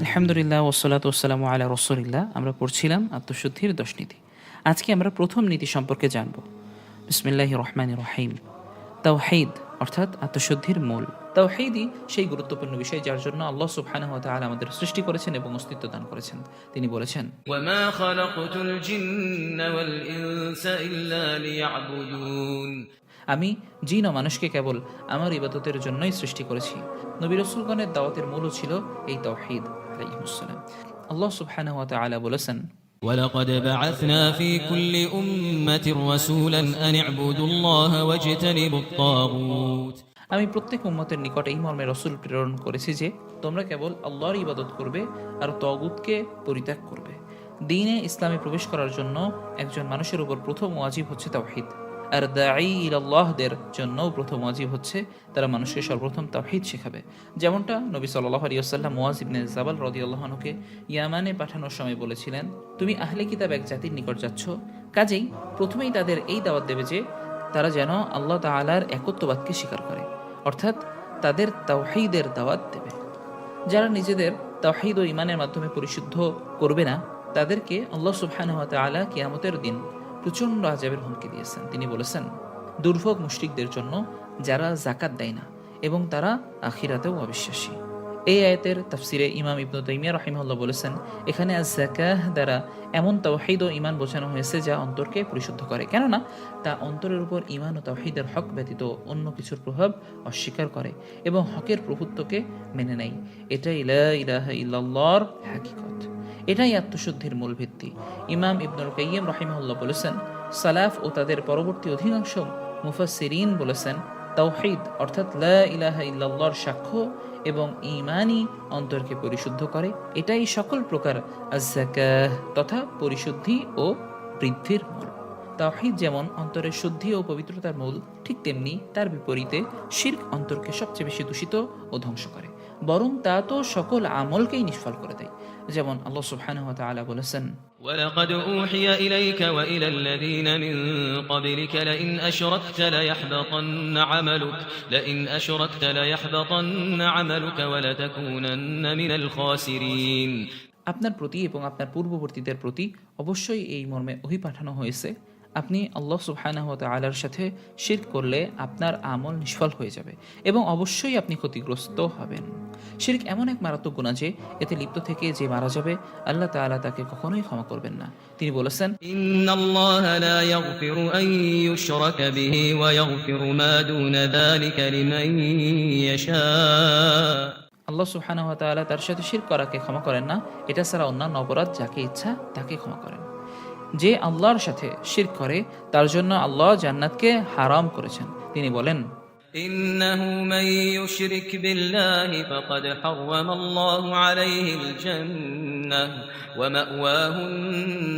আলহামদুলিল্লাহ ওসলাত ওসালাম আলা রসুলিল্লাহ। আমরা পড়ছিলাম আত্মশুদ্ধির দশ নীতি। আজকে আমরা প্রথম নীতি সম্পর্কে জানব। বিসমিল্লাহ রহমান রহিম। তাওহিদ, অর্থাৎ আত্মশুদ্ধির মূল। তাওহিদই সেই গুরুত্বপূর্ণ বিষয় যার জন্য আল্লাহ সুবহানাহু ওয়া তাআলা আমাদের সৃষ্টি করেছেন এবং অস্তিত্ব দান করেছেন। তিনি বলেছেন, ওয়ামা খালাকতুল জিন্না ওয়াল ইনসা ইল্লা লিয়াবুদুন। আমি জিন ও মানুষকে কেবল আমার ইবাদতের জন্যই সৃষ্টি করেছি নবী রসুলগণের দাওয়াতের মূলও ছিল এই তাওহিদ আলাইহিসসালাম আল্লাহ সুবহানাহু ওয়া তাআলা বলেছেন ولقد بعثنا في كل أمة رسولا أن اعبدوا الله واجتنبوا الطاغوت আমি প্রত্যেক উম্মতের নিকট এই মর্মে রসুল প্রেরণ করেছি যে তোমরা কেবল আল্লাহর ইবাদত করবে আর তগুতকে পরিত্যাগ করবে দিনে ইসলামে প্রবেশ করার জন্য একজন মানুষের উপর প্রথম ওয়াজিব হচ্ছে তাওহিদ আর দাঈ ইলাল্লাহদের জন্যও প্রথম ওয়াজিব হচ্ছে তারা মানুষকে সর্বপ্রথম তাওহিদ শেখাবে। যেমনটা নবী সাল্লাহ আলী আসাল্লাম ওয়াজ ইবনে জাবাল রদিউল্লাহনুকে ইয়ামানে পাঠানোর সময় বলেছিলেন, তুমি আহলে কিতাব এক জাতির নিকট যাচ্ছ, কাজেই প্রথমেই তাদের এই দাওয়াত দেবে যে তারা যেন আল্লাহ তাআলার একত্ববাদকে স্বীকার করে, অর্থাৎ তাদের তাওহীদের দাওয়াত দেবে। যারা নিজেদের তাওহীদ ও ইমানের মাধ্যমে পরিশুদ্ধ করবে না, তাদেরকে আল্লাহ সুবহানাহু ওয়া তাআলা কিয়ামতের দিন প্রচণ্ড আজাবের হুমকি দিয়েছেন। তিনি বলেছেন, দুর্ভোগ মুশরিকদের জন্য যারা জাকাত দেয় না এবং তারা আখিরাতেও অবিশ্বাসী। এই আয়াতের তাফসিরে ইমাম ইবনু তাইমিয়া রহিমউল্লাহ বলেছেন, এখানে আজ জাকাহ দ্বারা এমন তাওহীদ ও ইমান বোঝানো হয়েছে যা অন্তরকে পরিশুদ্ধ করে। কেননা, তা অন্তরের উপর ইমান ও তাওহীদের হক ব্যতীত অন্য কিছুর প্রভাব অস্বীকার করে এবং হকের প্রভুত্বকে মেনে নেয়। এটাই ইলাহা ইল্লাল্লাহর হাকিকত। এটাই আত্মশুদ্ধির মূল ভিত্তি। ইমাম ইবনুল কাইয়িম রহিমউল্লাহ বলেছেন, সালাফ ও তাদের পরবর্তী অধিকাংশ মুফাসসিরিন বলেছেন, তাওহীদ অর্থাৎ লা ইলাহা ইল্লাল্লাহর সাক্ষ্য এবং ইমানই অন্তরকে পরিশুদ্ধ করে। এটাই সকল প্রকার আজ্জাকাহ তথা পরিশুদ্ধি ও বৃদ্ধির মূল। তাওহীদ যেমন অন্তরের শুদ্ধি ও পবিত্রতার মূল, ঠিক তেমনি তার বিপরীতে শির্ক অন্তরকে সবচেয়ে বেশি দূষিত ও ধ্বংস করে। বরং তা তো সকল আমলকেই নিষ্ফল করে দেয় যেমন আল্লাহ সুবহানাহু ওয়া তাআলা বলেছেন ولقد أوحي إليك وإلى الذين من قبلك لئن أشركت ليحبطن عملك لئن أشركت ليحبطن عملك ولتكونن من الخاسرين আপনার প্রতি এবং আপনার পূর্ববর্তীদের প্রতি অবশ্যই এই মর্মে ওহি পাঠানো হয়েছে আপনি আল্লাহ সুবহানাহত আলার সাথে শির করলে আপনার আমল নিষ্ফল হয়ে যাবে এবং অবশ্যই আপনি ক্ষতিগ্রস্ত হবেন। শির্ক এমন এক মারাত্মক গুণা যে এতে লিপ্ত থেকে যে মারা যাবে আল্লাহ তালা তাকে কখনোই ক্ষমা করবেন না। তিনি বলেছেন আল্লাহ সুহানা ওয়া তাআলা তার সাথে শির করাকে ক্ষমা করেন না। এটা ছাড়া অন্যান্য অপরাধ যাকে ইচ্ছা তাকে ক্ষমা করেন। যে আল্লাহর সাথে শিরক করে তার জন্য আল্লাহ জান্নাতকে হারাম করেছেন তিনি বলেন إنه من يشرك بالله فقد حرم الله عليه الجنة ومأواه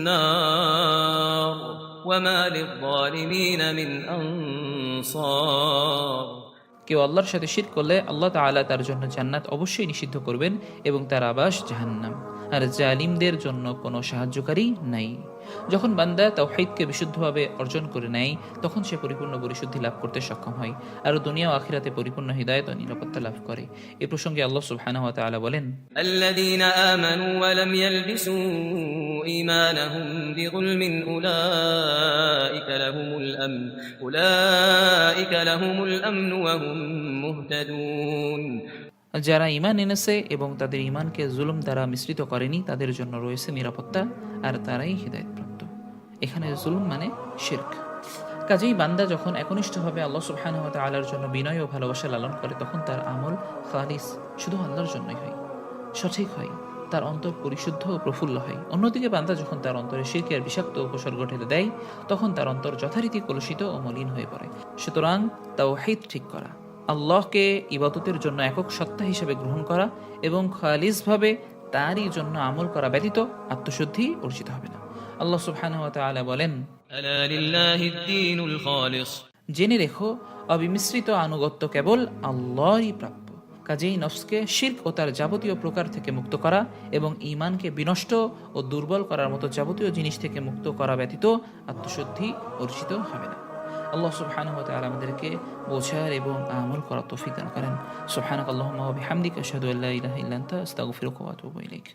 النار وما للظالمين من أنصار কেউ আল্লাহর সাথে শির করলে আল্লাহ তাআলা তার জন্য জান্নাত অবশ্যই নিষিদ্ধ করবেন এবং তার আবাস জাহান্নাম আর জালিমদের জন্য কোনো সাহায্যকারী নাই। যখন বান্দা তাওহিদকে বিশুদ্ধভাবে অর্জন করে নেয়, তখন সে পরিপূর্ণ পরিশুদ্ধি লাভ করতে সক্ষম হয় আর দুনিয়া ও আখিরাতে পরিপূর্ণ হৃদয়ত ও নিরাপত্তা লাভ করে। এ প্রসঙ্গে আল্লাহ সুবহানাহু ওয়া তাআলা বলেন, আল্লাযীনা আমানু ওয়া লাম ইয়ালবিসু ঈমানাহুম বিযুলমিন উলাইকা লাহুমুল আমন, উলাইকা লাহুমুল আমন ওয়া হুম মুহতাদুন। যারা ইমান এনেছে এবং তাদের ইমানকে জুলুম দ্বারা মিশ্রিত করেনি, তাদের জন্য রয়েছে নিরাপত্তা আর তারাই হৃদায়তপ্রাপ্ত। এখানে জুলুম মানে শিরক। কাজেই বান্দা যখন একনিষ্ঠভাবে আল্লাহ সুবহানাহু তাআলার জন্য বিনয় ও ভালোবাসা লালন করে, তখন তার আমল খালিস, শুধু আল্লাহর জন্যই হয়, সঠিক হয়, তার অন্তর পরিশুদ্ধ ও প্রফুল্ল হয়। অন্যদিকে বান্দা যখন তার অন্তরে শিরকের বিষাক্ত উপসর্গ ঠেলে দেয়, তখন তার অন্তর যথারীতি কলুষিত ও মলিন হয়ে পড়ে। সুতরাং তাওহীদ ঠিক করা। আল্লাহকে ইবাদতের জন্য একক সত্তা হিসেবে গ্রহণ করা এবং খালিজভাবে তারই জন্য আমল করা ব্যতীত আত্মশুদ্ধি অর্জিত হবে না। আল্লাহ সুবহান বলেন জেনে রেখো অবিমিশ্রিত আনুগত্য কেবল আল্লাহরই প্রাপ্য। কাজেই নফসকে শির্ক ও তার যাবতীয় প্রকার থেকে মুক্ত করা এবং ইমানকে বিনষ্ট ও দুর্বল করার মতো যাবতীয় জিনিস থেকে মুক্ত করা ব্যতীত আত্মশুদ্ধি অর্জিত হবে না। আল্লাহ সুবহানাহু ওয়া তাআলা আমাদেরকে বোঝার এবং আমল করার তৌফিক দান করেন। সুবহানাক আল্লাহুম্মা ওয়া বিহামদিকা আশহাদু আল্লা ইলাহা ইল্লা আনতা, আস্তাগফিরুকা ওয়া আতুবু ইলাইক।